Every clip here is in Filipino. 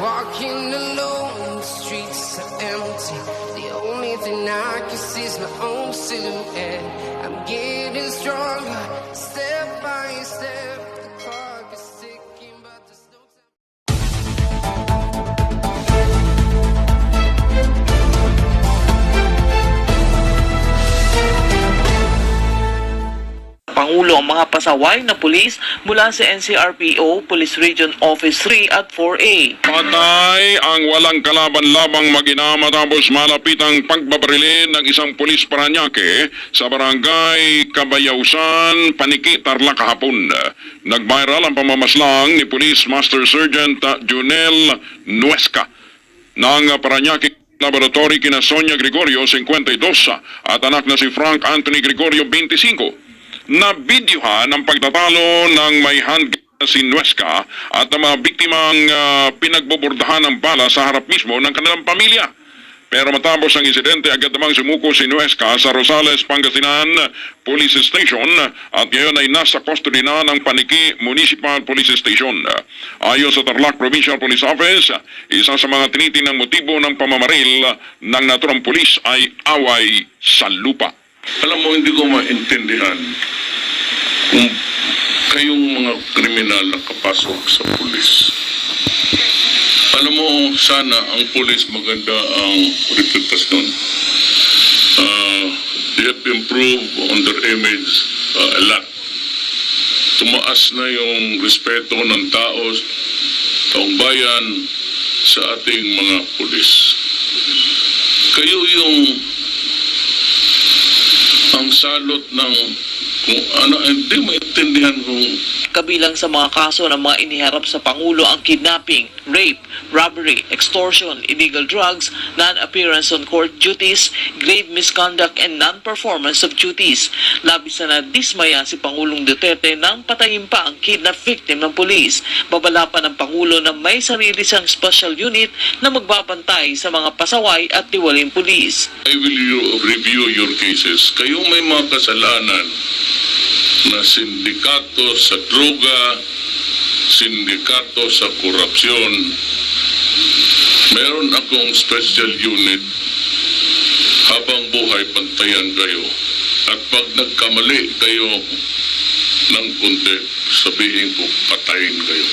walking alone, the streets are empty. The only thing I can see is my own silhouette. Mga pasaway na pulis mula sa NCRPO, Police Region Office 3 at 4A. Patay ang walang kalaban-labang magina matapos malapit ang pagbabarilin ng isang pulis Paranaque sa barangay Kabayausan, Paniki, Tarlac kahapon. Nag-viral ang pamamaslang ni Police Master Sergeant Junel Nuesca ng Paranaque Laboratory kina Sonia Gregorio, 52, at anak na si Frank Anthony Gregorio, 25 na videohan ang pagtatalo ng may handgun si Nuesca at ang mga biktimang ah, pinagbobordahan ng bala sa harap mismo ng kanilang pamilya. Pero matapos ang insidente, agad namang sumuko si Nuesca sa Rosales, Pangasinan Police Station at ngayon ay nasa custody na ng Paniki Municipal Police Station. Ayon sa Tarlac Provincial Police Office, isa sa mga tinitinang motibo ng pamamaril ng naturang pulis ay away sa lupa. Alam mo, hindi ko maintindihan kung kayong mga kriminal na kapasok sa pulis. Alam mo, sana ang pulis maganda ang reputasyon. Uh, they have improved on their image uh, a lot. Tumaas na yung respeto ng tao, taong bayan sa ating mga pulis. Kayo yung salot ng kung ano, hindi maintindihan kung Kabilang sa mga kaso ng mga iniharap sa Pangulo ang kidnapping, rape, robbery, extortion, illegal drugs, non-appearance on court duties, grave misconduct, and non-performance of duties. Labis na nadismaya si Pangulong Duterte nang patayin pa ang kidnap victim ng pulis. Babala pa ng Pangulo na may sarili siyang special unit na magbabantay sa mga pasaway at tiwaling pulis. I will you- review your cases. Kayong may mga kasalanan na sindikato sa droga, sindikato sa korupsyon, meron akong special unit habang buhay pantayan kayo. At pag nagkamali kayo ng kunti, sabihin ko, patayin kayo.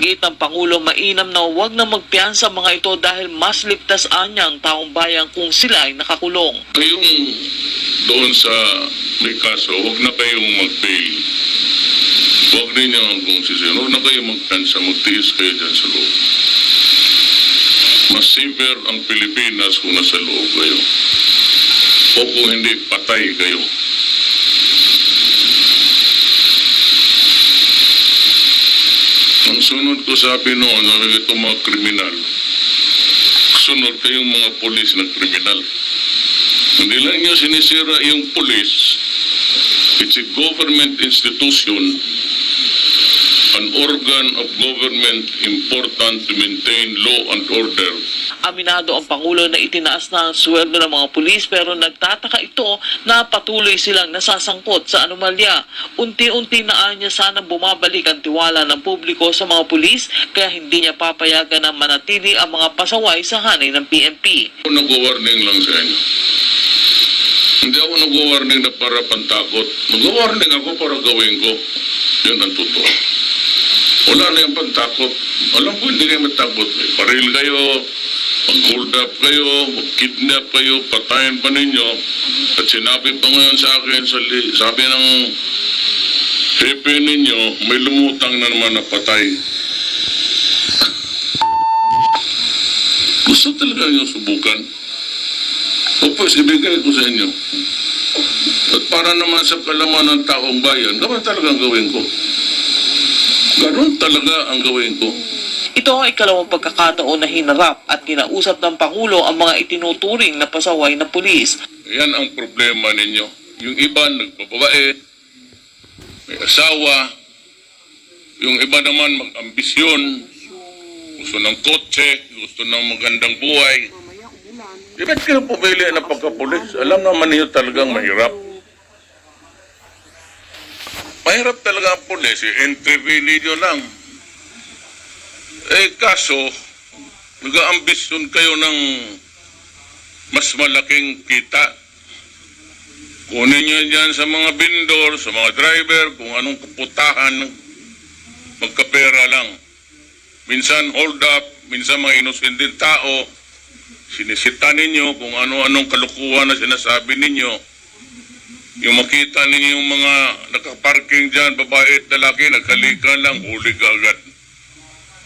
Gate ng Pangulo mainam na huwag na magpiyansa mga ito dahil mas ligtas anya ang taong bayan kung sila ay nakakulong. kayong doon sa may kaso, huwag na kayong mag-bail. Huwag ninyo ang kung sisino. Huwag na kayong magkansa, magtiis kayo dyan sa loob. Mas safer ang Pilipinas kung nasa loob kayo. O kung hindi, patay kayo. Ang sunod ko sabi noon, sabi ko itong mga kriminal, sunod kayong mga polis na kriminal. Hindi lang nyo sinisira yung pulis. It's a government institution, an organ of government important to maintain law and order. Aminado ang Pangulo na itinaas na ang sweldo ng mga pulis pero nagtataka ito na patuloy silang nasasangkot sa anomalya. Unti-unti na anya sana bumabalik ang tiwala ng publiko sa mga pulis kaya hindi niya papayagan na manatili ang mga pasaway sa hanay ng PNP. Nag-warning lang sa inyo. Hindi ako nag-warning na para pantakot. Nag-warning ako para gawin ko. Yun ang totoo. Wala na yung pantakot. Alam ko hindi kayo matakot. May paril kayo, mag-hold up kayo, mag-kidnap kayo, patayin pa ninyo. At sinabi pa ngayon sa akin, sabi ng hepe ninyo, may lumutang na naman na patay. Gusto talaga niyo subukan. Pues, ibigay ko sa inyo. At para naman sa kalaman ng taong bayan, gawin talaga ang gawin ko. Ganon talaga ang gawin ko. Ito ang ikalawang pagkakataon na hinarap at kinausap ng Pangulo ang mga itinuturing na pasaway na pulis. Yan ang problema ninyo. Yung iba nagpababae, may asawa, yung iba naman mag-ambisyon, gusto ng kotse, gusto ng magandang buhay. Di ba't kayo pumili ng pagkapulis? Alam naman niyo talagang mahirap. Mahirap talaga ang pulis, entry ninyo lang. Eh kaso, nag-aambisyon kayo ng mas malaking kita. Kunin nyo dyan sa mga vendor, sa mga driver, kung anong kaputahan, magkapera lang. Minsan hold up, minsan mga inosinding tao, sinisita ninyo kung ano-anong kalukuhan na sinasabi ninyo. Yung makita ninyo yung mga nakaparking dyan, babae at lalaki, nagkalikan lang, huli ka agad.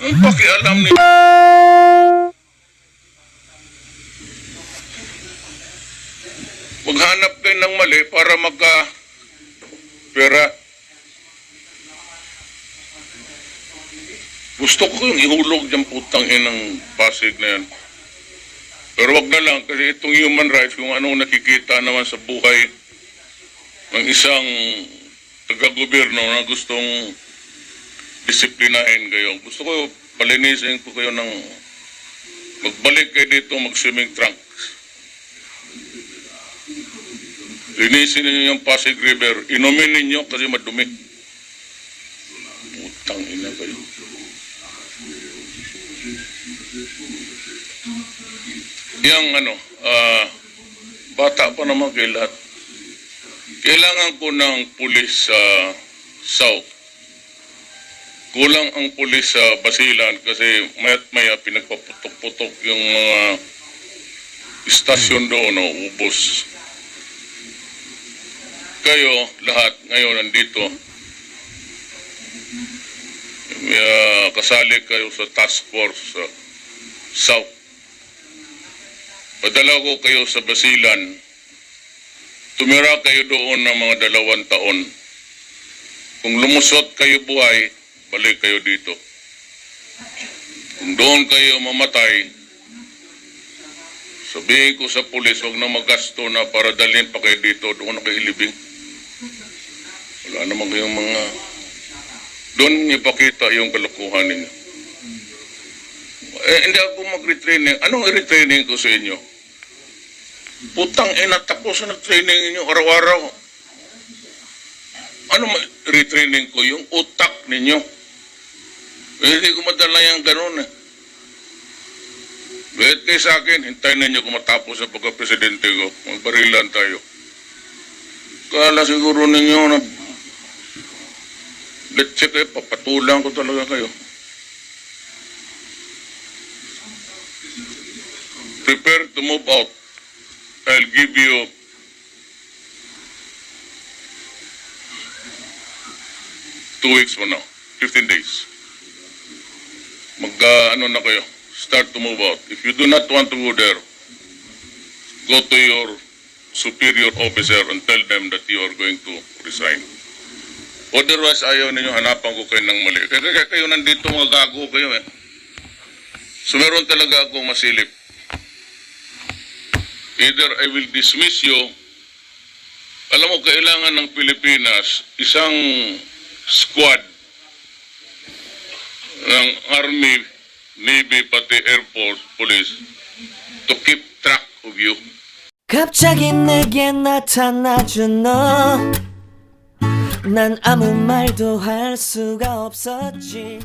Ang pakialam ninyo. Maghanap kayo ng mali para magka pera. Gusto ko yung ihulog dyan putang inang pasig na yan. Pero wag na lang kasi itong human rights, kung anong nakikita naman sa buhay ng isang taga-gobyerno na gustong disiplinahin kayo. Gusto ko palinisin ko kayo ng magbalik kayo dito mag-swimming trunks. Linisin ninyo yung Pasig River. Inumin ninyo kasi madumi. Putang ina kayo. Yang ano, ah, bata pa naman kay lahat. Kailangan ko ng pulis sa South. Kulang ang pulis sa Basilan kasi mayat maya pinagpaputok-putok yung mga istasyon doon, no, ubos. Kayo, lahat, ngayon nandito, uh, kasali kayo sa task force sa South. Padala ko kayo sa Basilan. Tumira kayo doon ng mga dalawang taon. Kung lumusot kayo buhay, balik kayo dito. Kung doon kayo mamatay, sabihin ko sa pulis, huwag na magasto na para dalhin pa kayo dito, doon na kayo ilibing. Wala naman kayong mga... Doon ipakita yung kalokohan ninyo. Eh, hindi ako mag-retraining. Anong i-retraining ko sa inyo? Putang ina, tapos na nag-training ninyo araw-araw. Ano retraining ko? Yung utak ninyo. Eh, hindi ko madala yung ganun eh. Kayo sa akin, hintayin ninyo kung matapos sa pagka-presidente ko. Magbarilan tayo. Kala siguro ninyo na let's check eh, papatulang ko talaga kayo. Prepare to move out. I'll give you two weeks from now, 15 days. Mag, uh, ano na kayo, start to move out. If you do not want to go there, go to your superior officer and tell them that you are going to resign. Otherwise, ayaw ninyo, hanapan ko kayo ng mali. Kaya kayo nandito, mga gago kayo eh. So meron talaga akong masilip. Either I will dismiss you, alam mo, kailangan ng Pilipinas, isang squad ng Army, Navy, pati Air Force, Police, to keep track of you. 갑자기 내게 나타나준 너. 난 아무 말도 할 수가 없었지.